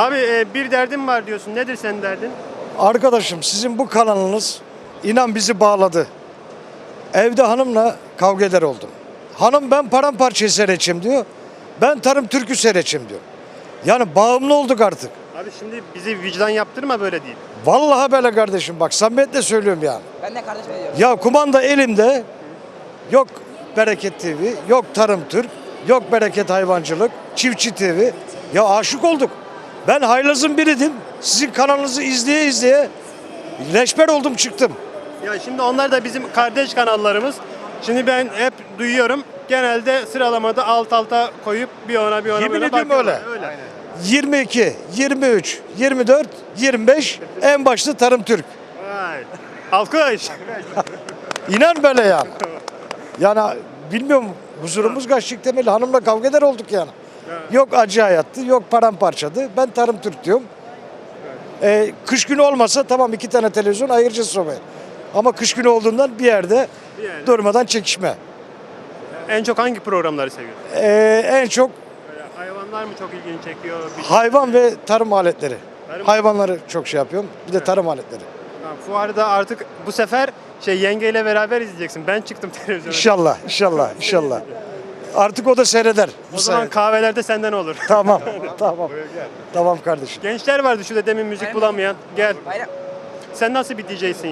Abi e, bir derdim var diyorsun. Nedir senin derdin? Arkadaşım sizin bu kanalınız inan bizi bağladı. Evde hanımla kavga eder oldum. Hanım ben paramparçayı seyredeceğim diyor. Ben tarım türkü seyredeceğim diyor. Yani bağımlı olduk artık. Abi şimdi bizi vicdan yaptırma böyle değil. Vallahi böyle kardeşim bak samimiyetle söylüyorum yani. Ben de kardeşim diyorum. Ya kumanda elimde yok Bereket TV, yok Tarım Türk, yok Bereket Hayvancılık, Çiftçi TV. Ya aşık olduk. Ben haylazın biriydim. Sizin kanalınızı izleye izleye leşber oldum çıktım. Ya şimdi onlar da bizim kardeş kanallarımız. Şimdi ben hep duyuyorum. Genelde sıralamada alt alta koyup bir ona bir ona Yemin böyle ediyorum bakıyorlar. öyle. 22, 23, 24, 25 en başta Tarım Türk. Vay. Alkış. İnan böyle yani. Yani bilmiyorum huzurumuz kaçtık temeli hanımla kavga eder olduk yani. Yok acı hayattı, yok paramparçadı. Ben Tarım Türk diyorum. Ee, kış günü olmasa tamam iki tane televizyon ayıracağız sobaya. Ama kış günü olduğundan bir yerde, Bir yerde. durmadan çekişme. en çok hangi programları seviyorsun? Ee, en çok Böyle hayvanlar mı çok ilgini çekiyor? Bir- hayvan ve tarım aletleri. Tarım- Hayvanları çok şey yapıyorum. Bir de tarım aletleri. Tamam, fuarda artık bu sefer şey yengeyle beraber izleyeceksin. Ben çıktım televizyona. İnşallah, inşallah, inşallah. Artık o da seyreder. Bu O zaman sayede. kahvelerde senden olur. Tamam, tamam. Tamam kardeşim. Gençler vardı şurada demin müzik bulamayan. Gel. Sen nasıl bir DJ'sin